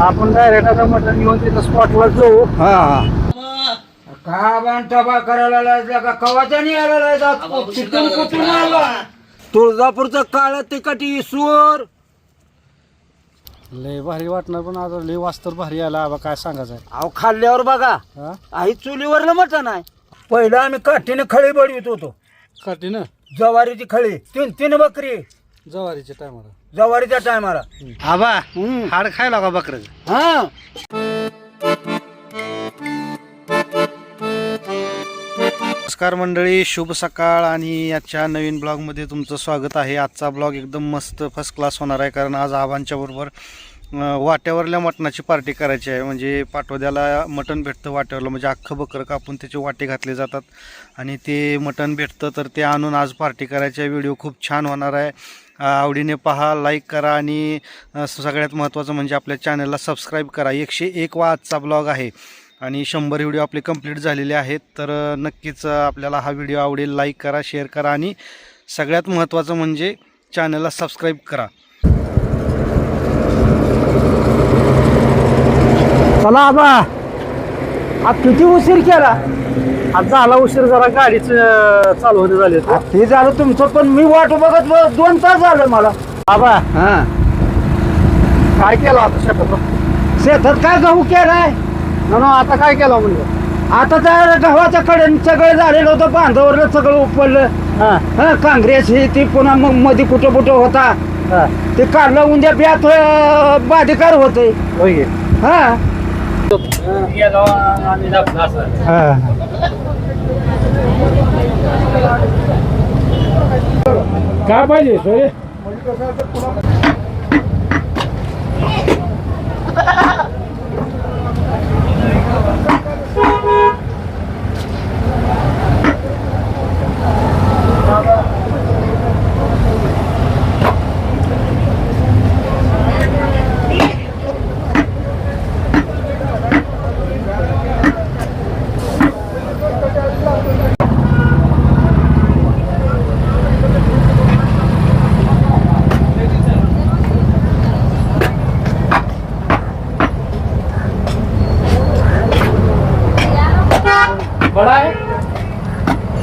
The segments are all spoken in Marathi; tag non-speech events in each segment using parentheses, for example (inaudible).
आपण डायरेक्ट आता मटण घेऊन तिथं स्पॉटवर जाऊ. हा. का बांधबा करायला लाजला का कवाचा नाही आला लाजला कुठून कुठून आला? तुळजापूरचं काळ तिकटी इसवर लय भारी वाटणार पण आता लय वास्तर भारी आला आबा काय सांगायचं आहे अहो खाल्ल्यावर बघा. आई चुलीवरलं मटण आहे. पहिलं आम्ही काठीने खळी बडवीत होतो. काठी ना जवारीची खळी. तीन तीन बकरी. जवारीच्या टायमाला. जवारीच्या टायमाला. आबा हाड खायला का बकरं. हा. नमस्कार मंडळी शुभ सकाळ आणि आजच्या नवीन ब्लॉगमध्ये तुमचं स्वागत आहे. आजचा ब्लॉग एकदम मस्त फर्स्ट क्लास होणार आहे कारण आज आबांच्या बरोबर वाट्यावरल्या मटणाची पार्टी करायची आहे. म्हणजे पाटोद्याला मटण भेटतं वाट्यावरलं. म्हणजे अख्खं बकरं कापून त्याचे वाटे घातले जातात. आणि ते मटण भेटतं तर ते आणून आज पार्टी करायची आहे. व्हिडिओ खूप छान होणार आहे. आवडीने पहा म्हणजे लाईक करा आणि सगळ्यात महत्त्वाचं म्हणजे आपल्या चॅनलला सबस्क्राईब करा. एकशे एक वा आजचा ब्लॉग आहे. आणि शंभर व्हिडिओ आपले कंप्लीट झालेले आहेत. तर नक्कीच आपल्याला हा व्हिडिओ आवडेल. लाईक करा शेअर करा आणि सगळ्यात महत्त्वाचं म्हणजे चॅनलला सबस्क्राईब करा. चला आबा आज किती उशीर केला? आज झाला उशीर जरा गाडीच चालू होते झाले ते झालं तुमचं पण मी वाट बघत बघत दोन तास झालं मला. आबा हा. काय केलं आता शेतात शेतात काय गहू केलाय? ना ना आता काय केलं म्हणजे आता त्या गव्हाच्या कडेन सगळं झालेलं होतं बांधावरलं सगळं उपडलं. हा. हा काँग्रेस ही ती पुन्हा मग मध्ये कुठं कुठं होता. हा. ते काढलं उद्या ब्यात अं, बाधिकार होते होय. हा. काय पाहिजे सोय बडा आहे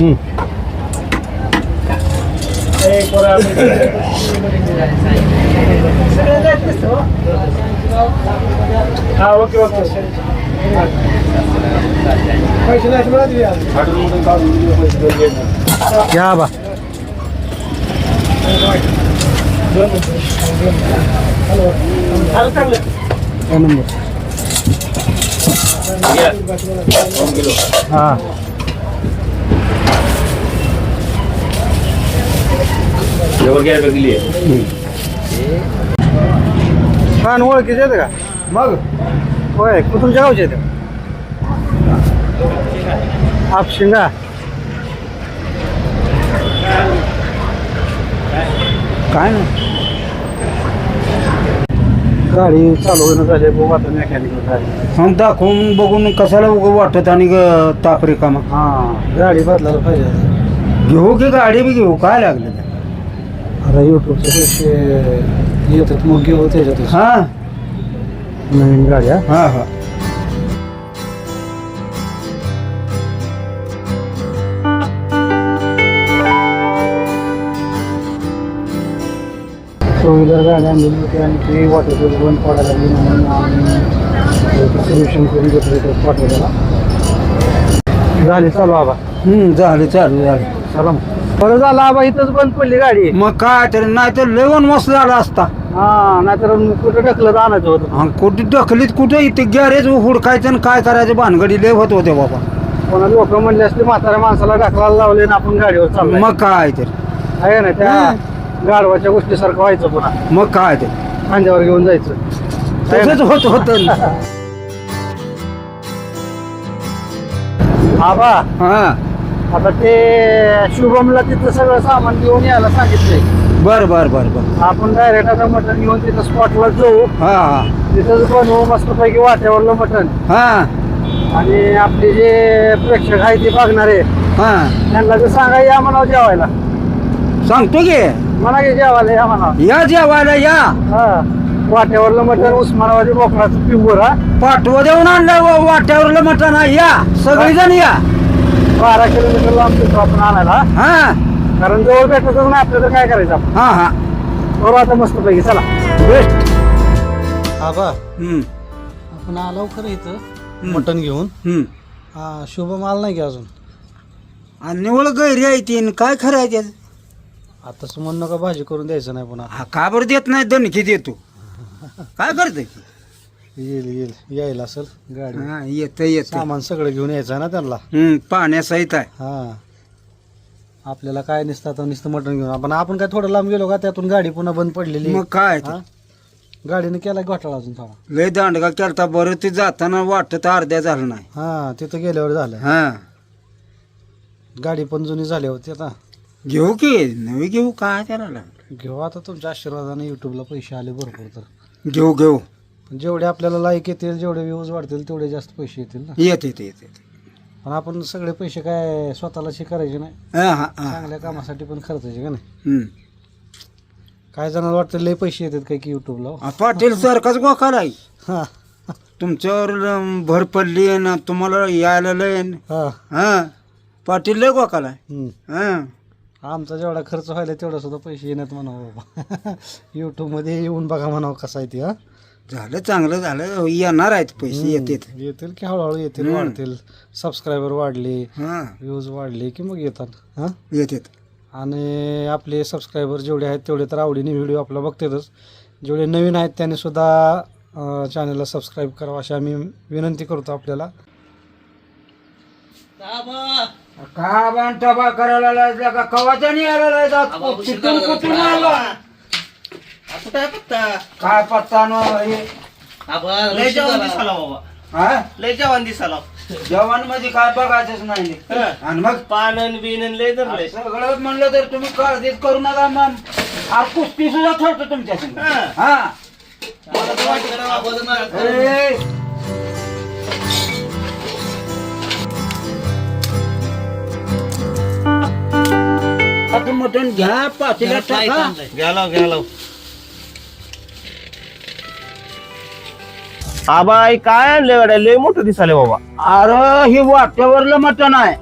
माने अरे बड़ा छोटे दोन मालिक हा हा छान ओळखीचे आहेत का? मग? होय कुठूनच्या गावचे आहेत? आपशिंगा. काय नाही. गाडी चालू झाली बघू आता मेकॅनिकल गाडी. मग दाखवून बघून कशाला उगं वाटत आणि ग- ताप रिकामा? हां गाडी बदलायला पाहिजे. घेऊ की गाडी बी घेऊ? काय लागलं? आता युट्यूबचे पैसे येतात मग घेऊ त्याच्यात हा. नवीन गाडी हा हा. टू व्हीलर गाडी आणलेली होती आणि ती वॉटर बंद पडायला लागली म्हणून आम्ही सोल्युशन करून घेतलं होतं पाठवलेला झाली चालू आबा. झाले चालू झाले. चला मग. बरं झालं आबा इथंच बंद पडली गाडी. मग काय तर नाही तर लेवून मस्त झाला असता. हा नाहीतर कुठं ढकलत आणायचं होतं? आणि कुठे ढकलीत कुठे? इथे गॅरेज हुडकायचं आणि काय करायचं? भानगडी लय होत होते बाबा. कोणा लोक म्हणले असले म्हाताऱ्या माणसाला ढकलायला लावले ना आपण गाडीवर चाललो मग काय तर. आहे ना त्या गाडवाच्या गोष्टीसारखं व्हायचं पुन्हा. मग काय तर. खांद्यावर घेऊन जायचं. आहे ना? तसंच होत होत. आबा हा. आता ते शुभमला तिथं सगळं सामान घेऊन यायला सांगितलंय. बर बर बर बर. आपण डायरेक्ट आता मटण घेऊन तिथं स्पॉटला जाऊ. हा. हा तिथंच बनवू मस्तपैकी वाट्यावरलं मटण हा. आणि आपले जे प्रेक्षक आहे ते बघणारे हा. त्यांना ते सांगा या म्हणावं जेवायला. सांगतो की. म्हणा की जेवायला या म्हणावं. या जेवायला या. हा. वाट्यावरलं मटण उस्मानाबादी बोकडाचं हा. पाठव देऊन आणलं वा- वाट्यावरलं मटण आहे या. सगळेजण या. बारा किलोमीटर लांब तिथं आपण आणायला. हा. कारण जवळ भेटतच नाही आपल्याला काय करायचं आपण? हा हा. बरोबर आता मस्तपैकी चला. बेस्ट आबा हम्म. आपण आलो खरं इथं मटण घेऊन. हम्म. हा शुभम आला नाही की अजून? आणि निवळ गैरी आहे ती आणि काय खरं आहे त्याचं? आताच म्हणू नका भाजी करून द्यायचं नाही पुन्हा. हा का बरं देत नाही? दणकी देतो. काय करते येईल येईल. यायला असेल गाडी. हा येत येत सामान सगळं घेऊन यायचं ना त्यांना? पाण्यासहित आहे. हा. आपल्याला काय नसतं आता नुसतं मटण घेऊन. आपण आपण काय थोडं लांब गेलो का त्यातून गाडी पुन्हा बंद पडलेली? मग काय ते? हा? गाडीने केला घोटाळा अजून थोडा? लय दांडगा केलता. बरं ते जाताना वाटत अर्ध्या झालं नाही. हा तिथं गेल्यावर झालं. हा. गाडी पण जुनी झाली होती आता. घेऊ की नवी घेऊ काय त्याला लागलं? घेऊ आता तुमच्या आशीर्वादाने युट्यूबला पैसे आले भरपूर तर. घेऊ घेऊ. जेवढे आपल्याला लाईक येतील जेवढे व्ह्यूज वाढतील तेवढे जास्त पैसे येतील ना. येत येत. पण आपण सगळे पैसे काय स्वतःला करायचे नाही. हा, हा, हा. चांगल्या कामासाठी पण खर्चायचे का नाही? हम्म. काय जणांना वाटतं लय पैसे येतात काय की युट्यूबला आ, पाटील सारखाच गोखाल आहे हा. तुमच्यावर भर पडली ना तुम्हाला यायला लय न. हा. हा. पाटील लय गोखाल आहे हम्म. हा. आमचा जेवढा खर्च व्हायला तेवढा सुद्धा पैसे येण्यात म्हणावं बाबा. (laughs) यूट्यूबमध्ये येऊन बघा म्हणावं कसं आहे ती हा. झालं चांगलं झालं. येणार आहेत पैसे येत येत येतील की हळूहळू येतील. वाढतील. सबस्क्रायबर वाढले हा. व्ह्यूज वाढले की मग येतात. हा? येत येत. आणि आपले सबस्क्रायबर जेवढे आहेत तेवढे तर आवडीने व्हिडिओ आपला बघतातच. जेवढे नवीन आहेत त्याने सुद्धा चॅनलला सबस्क्राईब करावं अशी आम्ही विनंती करतो आपल्याला. का बाण टबा करायला लागला? का कवाच्या नाही आलेला आहे जात कुठून कुठून आला? कुठं आहे पत्ता काय पत्ता न हे लय जवान दिसाला बाबा. हा? लय जवान दिसाला जवानमध्ये काय बघायचंच नाही. हा. आणि मग? पानन बिनन लय धरलंय. सगळं म्हणलं तर तुम्ही काळजीत करू नका मग आ, कुस्ती सुद्धा ठरतो तुमच्या संग. हा. हा. मला तर वाटलं अगोदर ना- ए, आता मटण घ्या पातेल्यात टाका. गेला गेला आबाई काय आणलं गड्या लय मोठं दिसाले बाबा. अरे हे वाट्यावरलं मटण आहे.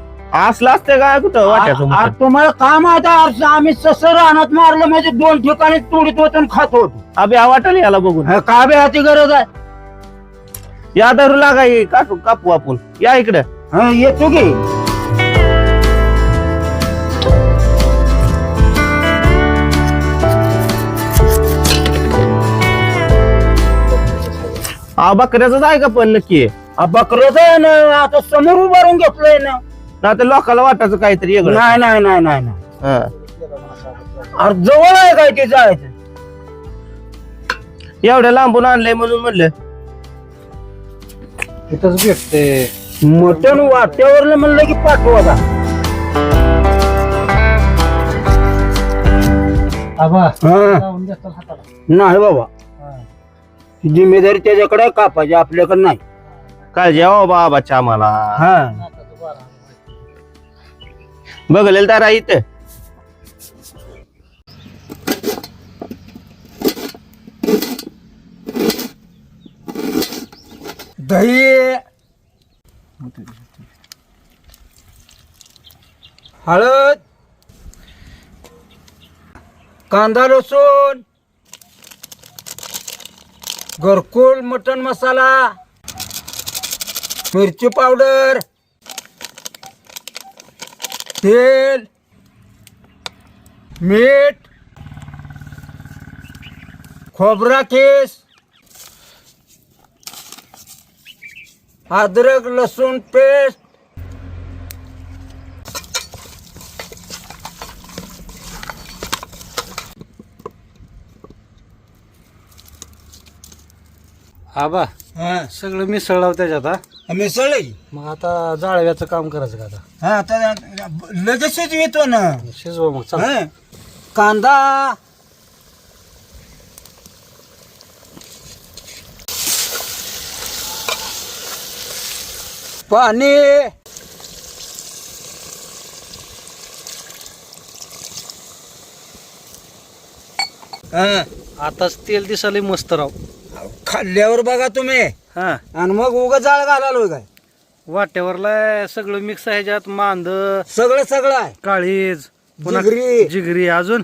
असलं असते काय कुठं? वाट्याचं आ- आ- तुम्हाला काय माहीत आहे? आज आम्ही ससं रानात मारलं म्हणजे दोन ठिकाणी तोडीत आणि खात होतो. अबे हा वाटायला याला बघून. हे काय बेहाची गरज आहे? या दारू लागा हे काटू कापू आपण. या इकडे. हा, येतो की. हा बकऱ्याच आहे का पण नक्की? बकरच आहे ना आता समोर उभारून घेतलंय ना. ना तर लोकांना वाटायचं काहीतरी वेगळं. नाही नाही नाही नाही नाही. हा. अरे जवळ आहे काय ते जायचं? एवढ्या लांबून आणलंय म्हणून म्हणलं. इथंच भेटते मटण वाट्यावरलं म्हणलं की पाठवा आता. आबा हा. लावून देताल हाताला. नाही बाबा. जिम्मेदारी त्याच्याकडे कापायची आपल्याकडे नाही. काळजी आहे बाबा आबाच्या आम्हाला. हा. बघलेल तर इथं. दही. हळद. कांदा लसूण. घरकुल मटन मसाला मिरची पावडर तेल मीठ खोबरा केस अद्रक लसूण पेस्ट आबा सगळं मिसळलं त्याच्यात हा? मिसळ मग आता जाळव्याचं काम करायचं का आता? हा आता लगेचच येतो ना. शिजवा मग चल. हं. कांदा. पाणी. हं. आताच तेल दिसायला मस्त राव. खाल्ल्यावर बघा तुम्ही. हा. आणि मग उगा जाळ घालालो काय? वाट्यावरला सगळं मिक्स आहे ह्याच्यात मांद सगळं सगळं आहे. काळीज पुन्हा जिगरी. जिगरी अजून.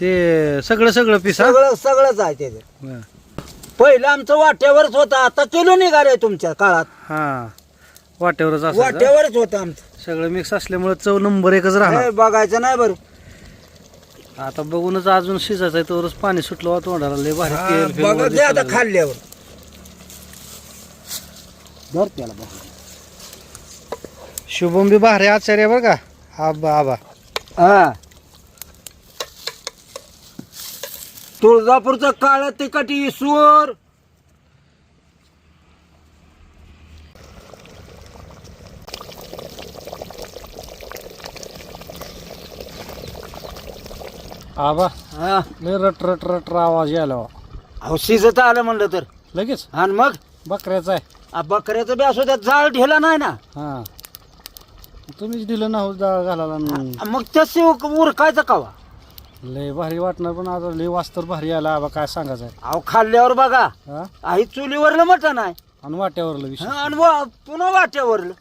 ते सगळं सगळं पिसा. सगळं सगळंच आहे त्याचं पहिलं आमचं वाट्यावरच होतं आता किलो निघाले तुमच्या काळात. हा. वाट्यावरच असं वाट्यावरच होतं आमचं. सगळं मिक्स असल्यामुळे चव नंबर एकच राहणार. हे बघायचं नाही बरं. आता बघूनच अजून शिजायचं आहे तोवरच पाणी सुटलं होतं तोंडाला. लय भारी हा, तेल बघा ते आता. खाल्ल्यावर. धर त्याला बघा. शुभम बी भारी आचार्य बरं का. आबा आबा. हा. तुळजापूरचं काळ तिखट ईश्वर आबा हा. लय रट रट रट आवाज यायला हो. अहो शिजत आलं म्हणलं तर. लगेच? आणि मग? बकऱ्याचा आहे. आ, बकऱ्याचं बी असो त्यात जाळ ढेला नाही ना. हा. तुम्हीच दिलं ना हो डाळ घालायला आणि आ, मग तसे उरकायचं कवा लय भारी वाटणार पण आता लय वास्तर भारी आला आबा काय सांगायचं आहे? अहो खाल्ल्यावर बघा. हा? आई चुलीवरलं मटण आहे. आणि वाट्यावरलं हा, विषय आणि वा- पुन्हा वाट्यावरलं.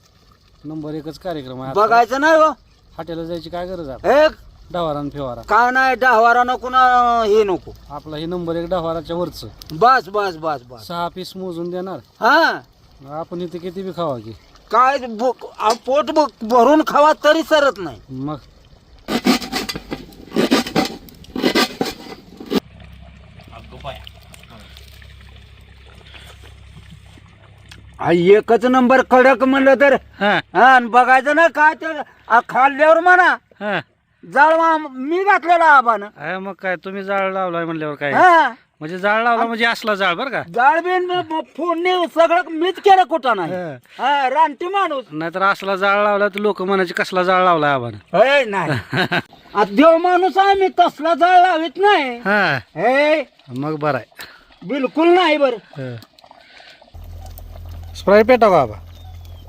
नंबर एकच कार्यक्रम आहे. बघायचं नाही हो. हॉटेलला जायची काय गरज आहे? एक डवारा आणि फेवारा. काय नाही डहावारा नको ना हे नको. आपला हे नंबर एक डवाराच्या वरचं. बस बस बस बस. सहा पीस मोजून देणार. हा? आपण इथे किती बी खावा की. काय पोट भरून खावा तरी सरत नाही. मग. हा, एकच नंबर कडक म्हणलं तर हा. हा आणि बघायचं ना काय ते आ, खाल्ल्यावर म्हणा. हा. जाळ मा- मी घातलेला आबानं. अरे मग काय तुम्ही जाळ लावलाय म्हणल्यावर काय? हा. म्हणजे जाळ लावला म्हणजे असला जाळ बरं का? जाळ बिन फोडणी सगळं मीच केलं कुठं नाही. हा. रानटी माणूस. नाहीतर असला जाळ लावला तर लोक म्हणायचे कसला जाळ लावलाय आबान? नाही. आता देव माणूस आहे मी तसला जाळ लावित नाही. हा. हे मग बरं आहे. बिलकुल नाही बर. स्प्राईट पेटा का आबा?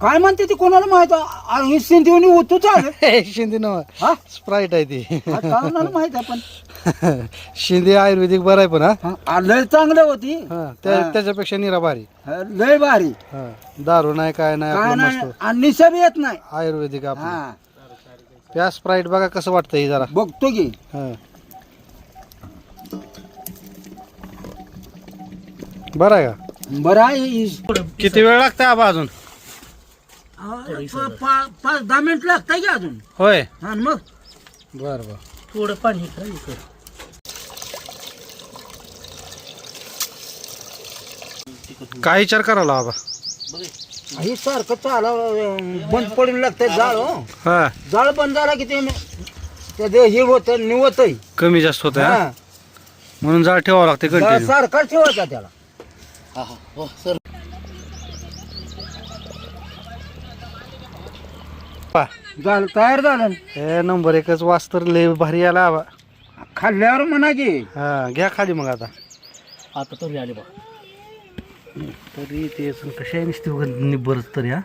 काय म्हणते ती कोणाला माहीत? आहे? ही सिंधीवनी उतू चाल शिंदे (laughs) नव हा? स्प्राईट आहे ती. हा, कोणाला माहीत आहे पण. (laughs) शिंदे आयुर्वेदिक बरं आहे पण हा? हा, आ, लय चांगलं होती. हा, त्या- त्याच्यापेक्षा निरा भारी. हा, लय भारी. हा दारू नाही काय नाही काय आपलं नाही मस्त. आणि निशा बी येत नाही. आयुर्वेदिक आपलं. हा. त्या स्प्राईट बघा कसं वाटतं हे जरा. बघतो की. हा. बरं आहे का? बरं आहे ही- किती वेळ लागतंय आबा अजून? पा- पा- पाच दहा मिनिट लागतंय की अजून? होय. हा आणि मग? बर बर. थोडं पाणी काय विचार करायला आबा हे सारखं चाला बंद पडून लागतंय जाळ हो. हा. जाळ बंद झाला की ते ते हे होत निवत कमी जास्त होत म्हणून जाळ ठेवावं लागते कंटिन्यू सारखा ठेवायचा त्याला. झालं तयार झालं. हे नंबर एकच वास्तर लय भारी आला आबा. खाल्ल्यावर म्हणा की. हा घ्या खाली मग आता. आता तुम्ही आले बा तरी ते कशा नुसती निब्बरच तरी हा?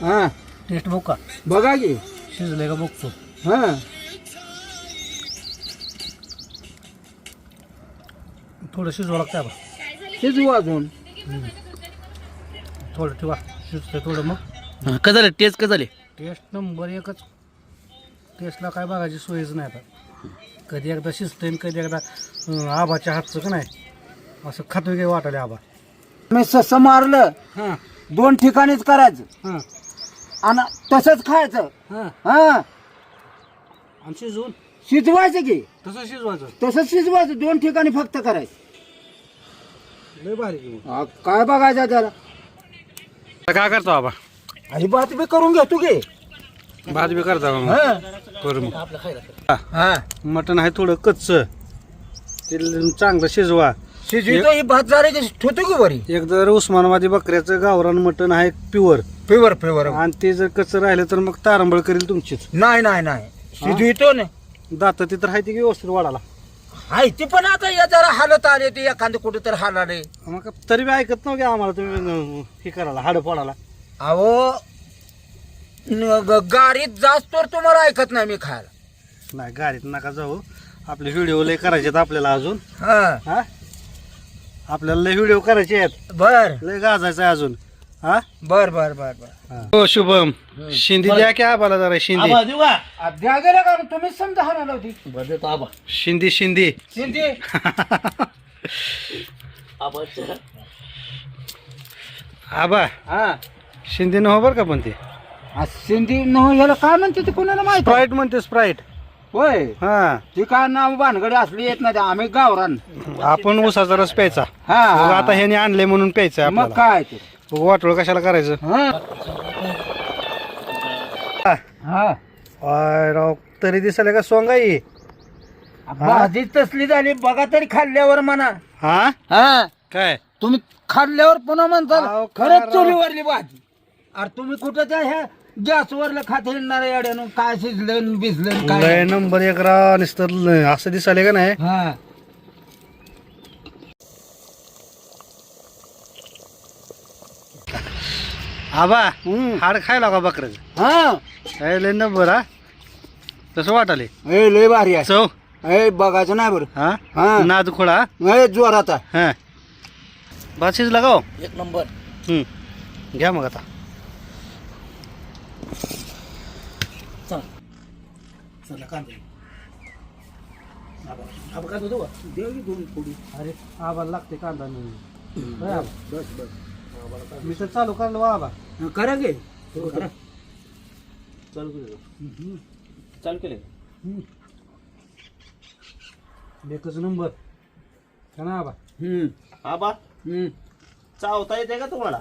हा. टेस्ट बघू का? बघा की. शिजले का बघतो. हा. थोडं शिजवा लागतं आबा. शिजू अजून. थोडं ठेवा. शिजतंय थोडं मग. का झालं? टेस्ट का झाले? टेस्ट नंबर एकच. टेस्टला काय बघायची सोयच नाही आता. कधी एकदा शिजतंय आणि कधी एकदा अं, आबाच्या हातचं का नाही? असं खातो काही वाटायला आबा मी सस मारलं हां. दोन ठिकाणीच करायचं. हां. आणि तसंच खायचं. हां. हा. आणि शिजवून? शिजवायचं की. तसं शिजवायचं. तसंच शिजवायचं. दोन ठिकाणी फक्त करायचं. लय भारी की मग. हा, काय बघायचं त्याला? काय करतो बाबा आणि भात बी करून घेतो की भात बी करता मग? हा. करू मग. हा. मटण आहे थोडं कच्च. ते चांगलं शिजवा. शिजवितो ही भात जरा ठेवतो की वरी? एक जर उस्मानाबादी बकऱ्याचं गावरान मटण आहे प्युअर. फेवर फेवर आणि ते जर कच्चं राहिलं तर मग तारंबळ करेल तुमचीच. नाही नाही नाही. शिजवितो ना. दात ते तर आहे ती व्यवस्थित वाढाला हाय ती पण आता या जरा हालत आले ते एखादं कुठे तर हाल आले मग तरी बी ऐकत नव्हते आम्हाला तुम्ही अं, हे करायला हाड पडायला अहो गाडीत जास्त तर तुम्हाला ऐकत नाही मी खायला. नाही गाडीत नका जाऊ. आपले व्हिडिओ लय करायचे आहेत आपल्याला अजून. हा. हा? आपल्याला लय व्हिडिओ करायचे आहेत. बर. लय गाजायचं आहे अजून. हा? बर बर बर बर. हो. शुभम. शिंदी द्या की आबाला जरा शिंदी. आबा देऊ का? अभ्या गेला का तुम्हीच समजा हाणाला होती. बरं देतो आबा. शिंदी शिंदी. शिंदे. आबा (laughs) आबा. हा. शिंदी न हो बरं का पण ते? शिंदे न याला काय म्हणते ते कोणाला माहीत? स्प्राईट म्हणते स्प्राईट होय. हा. ती काय नाव भानगडी असली येत नाही आम्ही गावरान. आपण उसाचा रस प्यायचा. हा मग हा. आता ह्याने आणले म्हणून प्यायचं मग आपल्याला. काय ते? वाटोळ कशाला करायचं? हा. हा. आय राव तरी दिसायला का सोंगाई? भाजी तसली झाली बघा तरी खाल्ल्यावर म्हणा. हा? हा. काय? तुम्ही खाल्ल्यावर पुन्हा म्हणता अहो, खरंच खरं. चुलीवरली भाजी. अरे तुम्ही कुठं त्या ह्या? गॅसवरलं खात येणार एवढ्यानं काय शिजलं भिजलं लय काय नंबर एक रा असं दिसायला का नाही? हा. आबा हम्म. हाड खायला का बकऱ्याचं हा. काय लय नंबर हा. तसं वाटाले ए लय भारी आहे. चव. ए बघायचं नाही बरं. हा? हा. नाद खोळा ए जोरात हा. भात शिजला का हो? एक नंबर. हम्म. घ्या मग आता. अरे आबा लागते कांदा बस बस. मी तर चालू करलो आबा करा गे चालू केले. चालू केले. एकच नंबर. का ना आबा हम्म. आबा हम्म. चावता येते का तुम्हाला?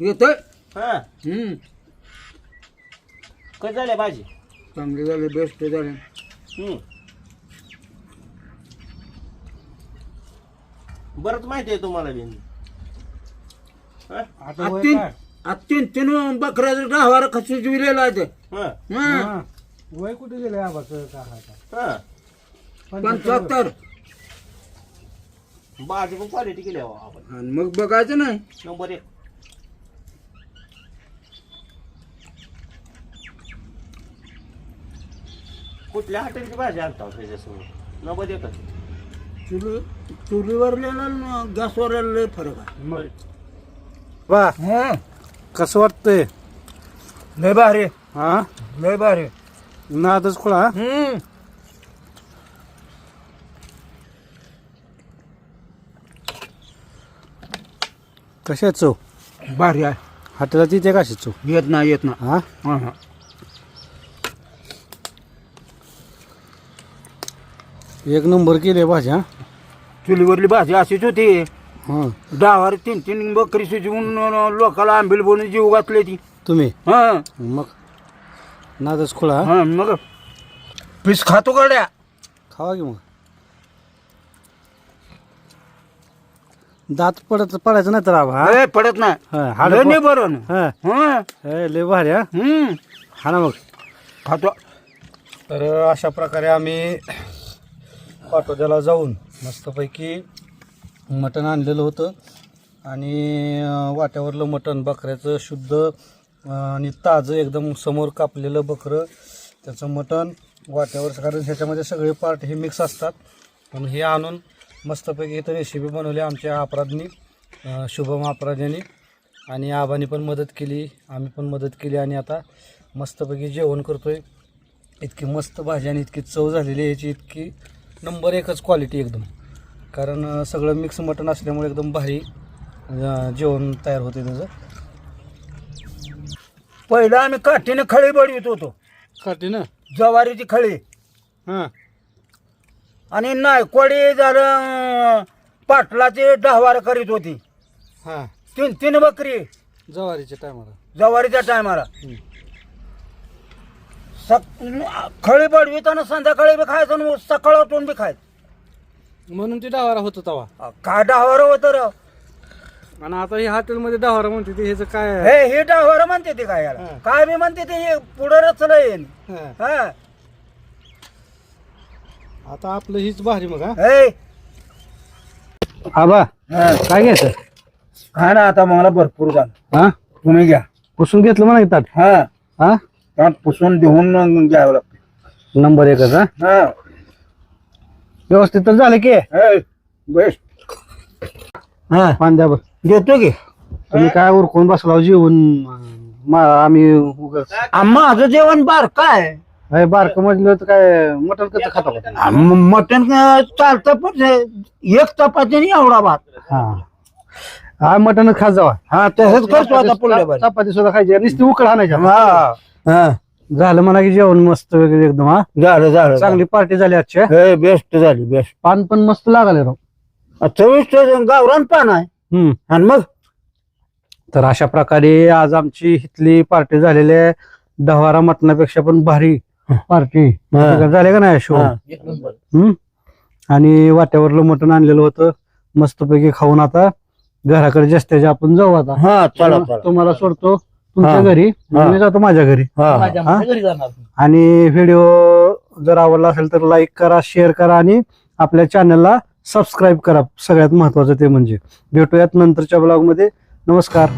येतोय. हा. हम्म. कधी झाले भाजी चांगले झाले बेस्ट झाले हम्म. बरंच माहिती आहे तुम्हाला बी हा? आता वय अत्यंत काय? अत्यंत तीन बकऱ्याचं दहावार कशी जुळलेला आहे ते हा, हा. हा. वय कुठे गेले आबाचं का हाता? हा. पंच्याहत्तर भाजी पण क्वालिटी केली आहे हो आपण आणि मग बघायचं नाही नंबर एक कुठल्या हॉटेलची भाजी आणता हो त्याच्यासमोर? नंबर एकच चुली चुलीवरलेला गॅसवर लय फरक आहे. वा. हा. कसं वाटतंय? लय भारी. हा? लय भारी. नादच खोळा हम्म कशा चव? भारी आहे. हाटेला तिथे कशी चव? येत नाही येत नाही. हा? हा हा. एक नंबर केले भाजी हा? चुलीवरली भाजी अशीच होती. हा. दहावार तीन तीन बकरी शिजवून लोकाला आंबील बनवून जीव घातले ती. तुम्ही? हा. मग? नादच खोळा हा? मग? पीस खातो गड्या खावा की मग? दात पडत पडायचं नाही तर आबा हा? ए, पडत नाही. हा, हाड नाही बरं हा. हा. ए, लय भारी हा? हम्म. हा ना मग. खातो. तर अशा प्रकारे आम्ही पाटोद्याला जाऊन मस्तपैकी मटण आणलेलं होतं. आणि वाट्यावरलं मटण बकऱ्याचं शुद्ध आणि ताजं एकदम समोर कापलेलं बकरं त्याचं मटण वाट्यावर कारण ह्याच्यामध्ये सगळे पार्ट हे मिक्स असतात. पण हे आणून मस्तपैकी इथं रेसिपी बनवली आमच्या अपराधनी शुभम अपराधनी. आणि आबानी पण मदत केली आम्ही पण मदत केली आणि आता मस्तपैकी जेवण करतो आहे इतकी मस्त भाजी आणि इतकी चव झालेली आहे याची इतकी नंबर एकच क्वालिटी एकदम. कारण सगळं मिक्स मटण असल्यामुळे एकदम भारी जेवण तयार होते त्याचं. पहिला आम्ही काठीने खळी बडवीत होतो. खाते ना ज्वारीची खळी. हां. आणि नायकवाडी झालं पाटलाचे डहवार करीत होती. हा. तीन तीन बकरी. जवारीच्या टायमाला. जवारीच्या टायमाला. खळी बडवीताना संध्याकाळी बी खायचं आणि सकाळ उठून बी खायचं. म्हणून ती डावारा होतो तवा. काय डहावर होतं र? आणि आता हे हॉटेलमध्ये डावारा म्हणते ते ह्याचं काय आहे? हे हे डहावर म्हणते ते काय याला? हा. काय बी म्हणते ते हे पुढं रचलं येईल हा. हा. आता आपलं हीच भारी मग हा? हे. आबा हा. काय घ्यायचं? खा ना आता मला भरपूर झालं. हा? तुम्ही घ्या. पुसून घेतलं म्हणा ताट? हा. हा? त्यात पुसून देऊन घ्यावं लागतं. नंबर एकच हा? हा. व्यवस्थित तर झालं की. हे, बेस्ट. हा. पान द्या बरं. देतो की. तुम्ही काय उरकून बसला हो जेवून? मा- आम्ही उगाच आ, माझं जेवण बार काय हे बारकं म्हटलं तर काय मटण कसं खाता का तुम्ही? मटण का चालतं पण एक चपाती आणि एवढा भात. हा. हा मटण खात जावा. हा तसंच करतो आता पुढल्या बारी. चपाती सुद्धा खायची. नुसती उकळ आणायच्या हा. हा. झालं म्हणा की जेवण मस्त वगैरे एकदम हा? झालं झालं चांगली पार्टी झाली आजच्या हे? बेस्ट झाली बेस्ट पान पण मस्त लागले राव. चविष्ट गावरान पान आहे. हम्म. आणि मग? तर अशा प्रकारे आज आमची इथली पार्टी झालेली आहे. दहावारा मटणापेक्षा पण भारी पार्टी हा. झाले का नाही शो हा. हम्म? आणि वाट्यावरलं मटण आणलेलं होतं. मस्तपैकी खाऊन आता. घराकडे जास्तीचे आपण जाऊ आता. हा चला तुम्हा- चला. तुम्हाला सोडतो. तुमच्या हा. घरी? हा. मी जातो माझ्या घरी? हा. हा? आणि व्हिडिओ जर आवडला असेल तर लाईक करा शेअर करा आणि आपल्या चॅनलला सबस्क्राईब करा. सगळ्यात महत्वाचं ते म्हणजे. भेटूयात नंतरच्या ब्लॉगमध्ये नमस्कार.